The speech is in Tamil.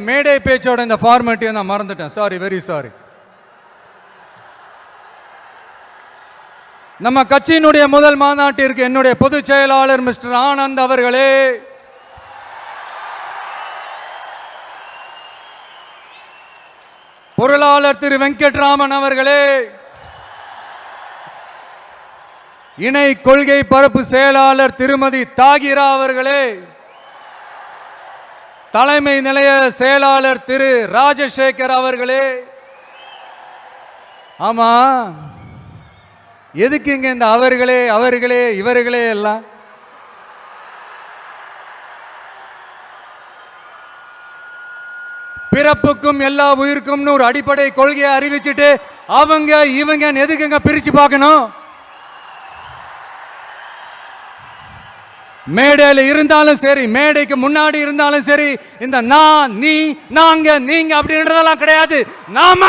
மேடை பேச்சோட இந்த ஃபார்மேட்டையும் நான் மறந்துட்டேன். சாரி வெரி சாரி நம்ம கட்சியினுடைய முதல் மாநாட்டிற்கு என்னுடைய பொதுச் செயலாளர் மிஸ்டர் ஆனந்த் அவர்களே. பொருளாளர் திரு வெங்கட்ராமன் அவர்களே. இணை கொள்கை பரப்பு செயலாளர் திருமதி தாகிரா அவர்களே. தலைமை நிலைய செயலாளர் திரு ராஜசேகர் அவர்களே. ஆமா. எதுக்கு இங்க இந்த அவர்களே அவர்களே இவர்களே எல்லாம்? பிறப்புக்கும் எல்லா உயிருக்கும்னு ஒரு அடிப்படை கொள்கையை அறிவிச்சுட்டு அவங்க இவங்க எதுக்குங்க பிரிச்சு பார்க்கணும்? மேடையில் இருந்தாலும் சரி மேடைக்கு முன்னாடி இருந்தாலும் சரி இந்த நான் நீ நாங்க நீங்க அப்படின்றதெல்லாம் கிடையாது. நாம